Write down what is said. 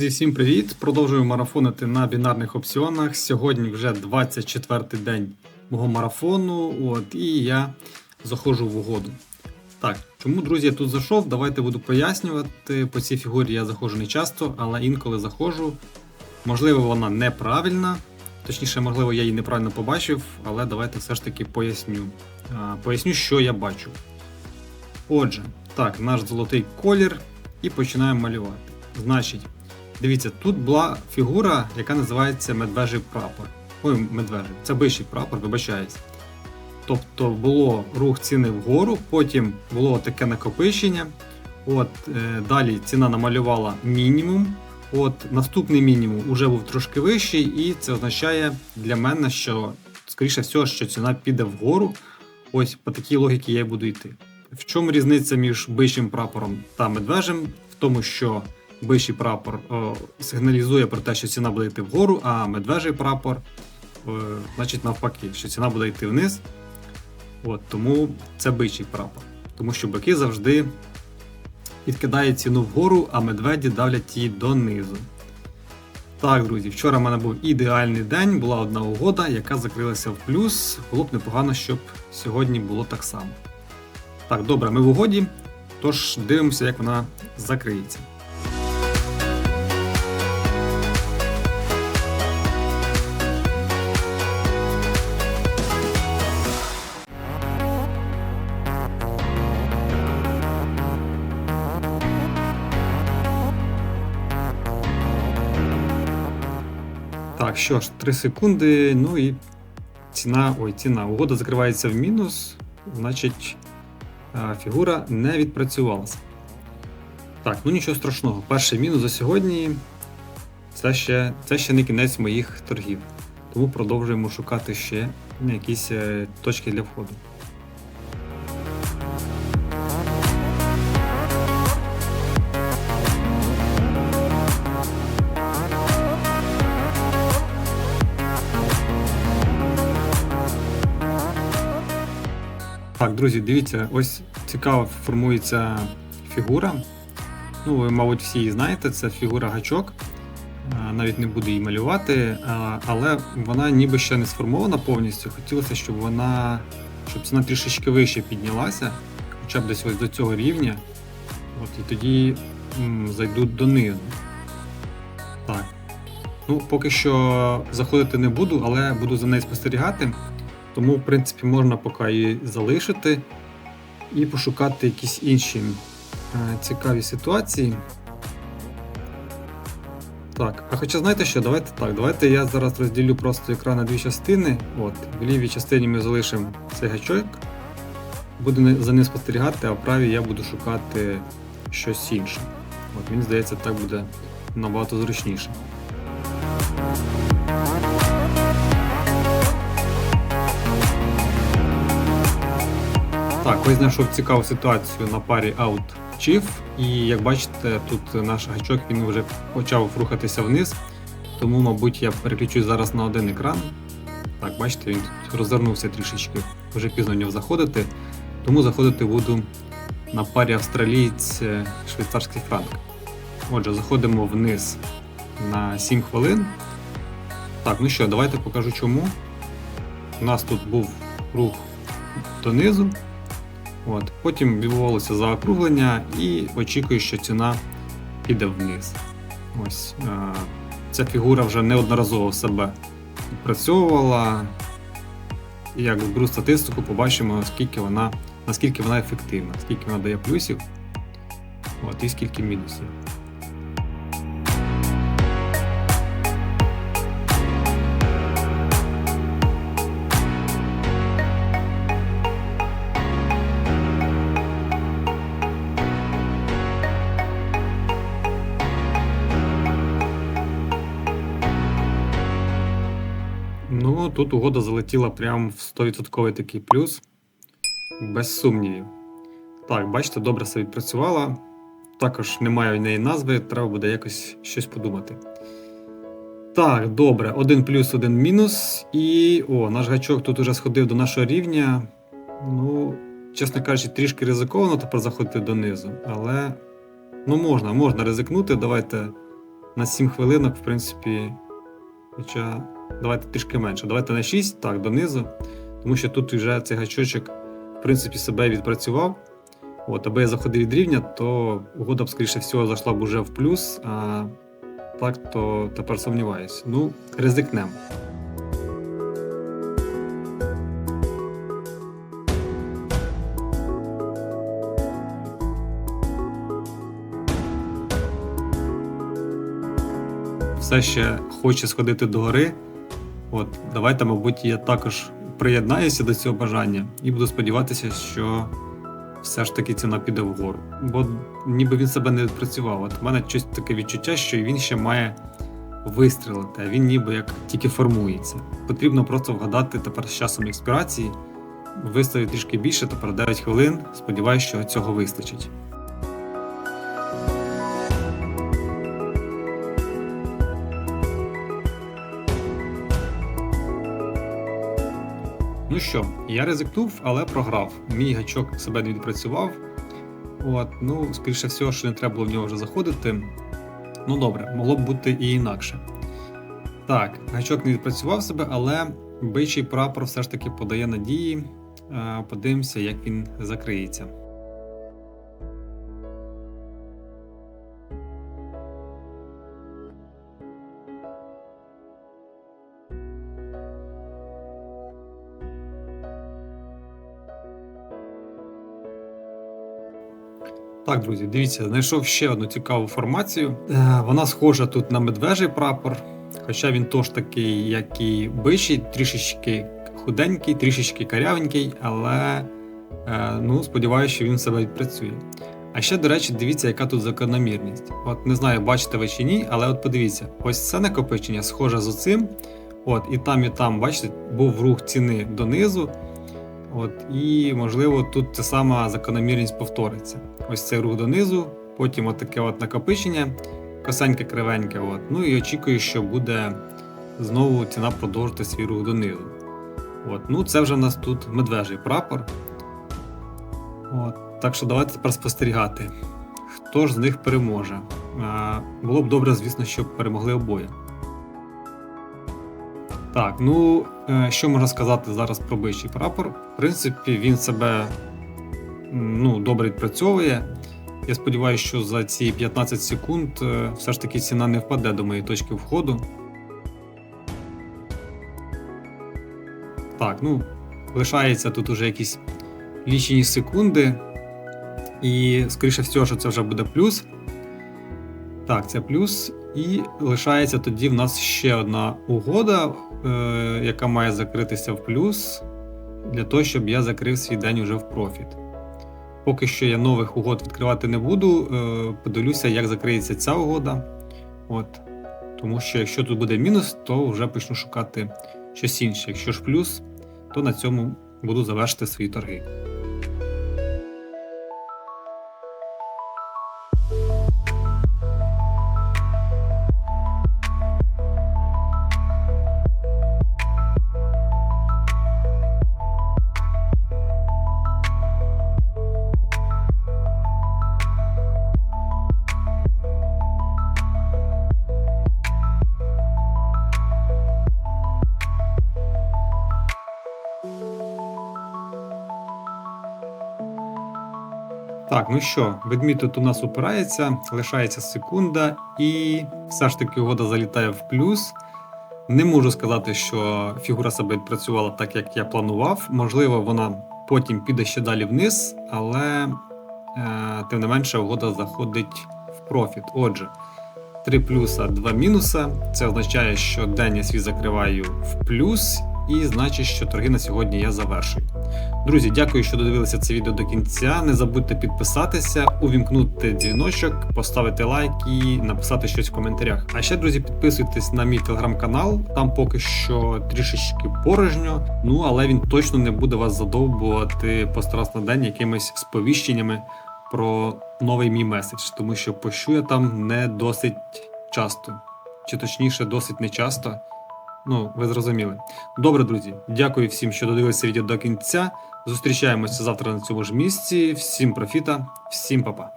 Зі всім привіт! Продовжую марафонити на бінарних опціонах. Сьогодні вже 24-й день мого марафону. От, і я заходжу в угоду. Так, чому, друзі, я тут зайшов? Давайте буду пояснювати. По цій фігурі я заходжу не часто, але інколи заходжу. Можливо, вона неправильна. Точніше, можливо, я її неправильно побачив, але давайте все ж таки поясню. А, Поясню, що я бачу. Отже, так, наш золотий колір, і починаємо малювати. Значить, Дивіться, тут була фігура, яка називається медвежий прапор. Ой, медвежий, це бивший прапор, вибачаюсь. Тобто було рух ціни вгору, потім було таке накопичення. От, е, далі ціна намалювала мінімум. От, наступний мінімум вже був трошки вищий, і це означає для мене, що, скоріше всього, що ціна піде вгору. Ось по такій логіці я й буду йти. В чому різниця між бившим прапором та медвежим? В тому, що бивший прапор о, сигналізує про те, що ціна буде йти вгору, а медвежий прапор, е, значить, навпаки, що ціна буде йти вниз. От, тому це бичий прапор. Тому що бики завжди відкидають ціну вгору, а медведі давлять її донизу. Так, друзі, вчора в мене був ідеальний день, була одна угода, яка закрилася в плюс. Було б непогано, щоб сьогодні було так само. Так, добре, ми в угоді, тож дивимося, як вона закриється. Так, що ж, 3 секунди, ну і ціна, ой, ціна. Угода закривається в мінус, значить фігура не відпрацювалася. Так, ну нічого страшного. Перший мінус за сьогодні це ще, це ще не кінець моїх торгів. Тому продовжуємо шукати ще якісь е, точки для входу. Друзі, дивіться, ось цікаво формується фігура. Ну, ви, мабуть, всі її знаєте, це фігура гачок. Навіть не буду її малювати, але вона ніби ще не сформована повністю. Хотілося, щоб вона щоб ціна трішечки вище піднялася, хоча б десь ось до цього рівня. От, і тоді м, зайдуть донизу. Так. Ну, поки що заходити не буду, але буду за нею спостерігати. Тому, в принципі, можна поки її залишити і пошукати якісь інші е, цікаві ситуації. Так, а хоча знаєте що, давайте так, давайте я зараз розділю просто екран на дві частини. От, в лівій частині ми залишимо цей гачок, буду за ним спостерігати, а в правій я буду шукати щось інше. От, мені здається, так буде набагато зручніше. Так, ось знайшов цікаву ситуацію на парі Out Chief. І як бачите, тут наш гачок він вже почав рухатися вниз. Тому, мабуть, я переключусь зараз на один екран. Так, бачите, він тут розвернувся трішечки. Вже пізно в нього заходити. Тому заходити буду на парі австралієць е, швейцарський франк. Отже, заходимо вниз на 7 хвилин. Так, ну що, давайте покажу чому. У нас тут був рух донизу. От. Потім відбувалося заокруглення і очікую, що ціна піде вниз. Ось е, ця фігура вже неодноразово себе відпрацьовувала. Як зберу статистику, побачимо, скільки вона, наскільки вона ефективна, скільки вона дає плюсів от, і скільки мінусів. Тут угода залетіла прям в 100% такий плюс. Без сумнівів. Так, бачите, добре все відпрацювала. Також немає в неї назви, треба буде якось щось подумати. Так, добре, один плюс, один мінус. І. О, наш гачок тут уже сходив до нашого рівня. Ну, чесно кажучи, трішки ризиковано тепер заходити донизу. Але. Ну, можна, можна ризикнути. Давайте на 7 хвилинок, в принципі, хоча давайте трішки менше. Давайте на 6, так, донизу. Тому що тут вже цей гачочок, в принципі, себе відпрацював. От, аби я заходив від рівня, то угода б, скоріше всього, зайшла б уже в плюс, а так, то тепер сумніваюсь. Ну, ризикнемо. Все ще хоче сходити до гори. От, давайте, мабуть, я також приєднаюся до цього бажання і буду сподіватися, що все ж таки ціна піде вгору. Бо ніби він себе не відпрацював. От в мене щось таке відчуття, що він ще має вистрілити, а він ніби як тільки формується. Потрібно просто вгадати тепер з часом експірації, виставити трішки більше, тепер 9 хвилин. Сподіваюсь, що цього вистачить. Ну що, я ризикнув, але програв. Мій гачок себе не відпрацював. От, ну, скоріше всього, що не треба було в нього вже заходити. Ну добре, могло б бути і інакше. Так, гачок не відпрацював себе, але бичий прапор все ж таки подає надії. Е, Подивимося, як він закриється. Так, друзі, дивіться, знайшов ще одну цікаву формацію. Е, Вона схожа тут на медвежий прапор, хоча він теж такий, як і бичий, трішечки худенький, трішечки карявенький, але е, ну, сподіваюся, що він себе відпрацює. А ще, до речі, дивіться, яка тут закономірність. От не знаю, бачите ви чи ні, але от подивіться, ось це накопичення схоже з оцим. От, і там, і там, бачите, був рух ціни донизу. От, і, можливо, тут та сама закономірність повториться. Ось цей рух донизу, потім от таке от накопичення, косеньке кривеньке. От. Ну і очікую, що буде знову ціна продовжити свій рух донизу. От. Ну, це вже в нас тут медвежий прапор. От. Так що давайте тепер спостерігати, хто ж з них переможе. Було б добре, звісно, щоб перемогли обоє. Так, ну е, що можна сказати зараз про бичий прапор? В принципі, він себе ну, добре відпрацьовує. Я сподіваюся, що за ці 15 секунд е, все ж таки ціна не впаде до моєї точки входу. Так, ну, лишається тут уже якісь лічені секунди. І, скоріше всього, що це вже буде плюс. Так, це плюс. І лишається тоді в нас ще одна угода, е, яка має закритися в плюс, для того, щоб я закрив свій день уже в профіт. Поки що я нових угод відкривати не буду. Е, подивлюся, як закриється ця угода. От. Тому що якщо тут буде мінус, то вже почну шукати щось інше. Якщо ж плюс, то на цьому буду завершити свої торги. Так, ну що, ведмідь тут у нас упирається, лишається секунда, і все ж таки угода залітає в плюс. Не можу сказати, що фігура себе відпрацювала так, як я планував. Можливо, вона потім піде ще далі вниз, але е, тим не менше угода заходить в профіт. Отже, 3 плюса, 2 мінуса. Це означає, що день я свій закриваю в плюс, і значить, що торги на сьогодні я завершую. Друзі, дякую, що додивилися це відео до кінця. Не забудьте підписатися, увімкнути дзвіночок, поставити лайк і написати щось в коментарях. А ще, друзі, підписуйтесь на мій телеграм-канал. Там поки що трішечки порожньо. Ну але він точно не буде вас задовбувати раз на день якимись сповіщеннями про новий мій меседж, тому що пощу я там не досить часто, чи точніше, досить нечасто. Ну, ви зрозуміли. Добре, друзі, дякую всім, що додивилися відео до кінця. Зустрічаємося завтра на цьому ж місці. Всім профіта, всім па-па.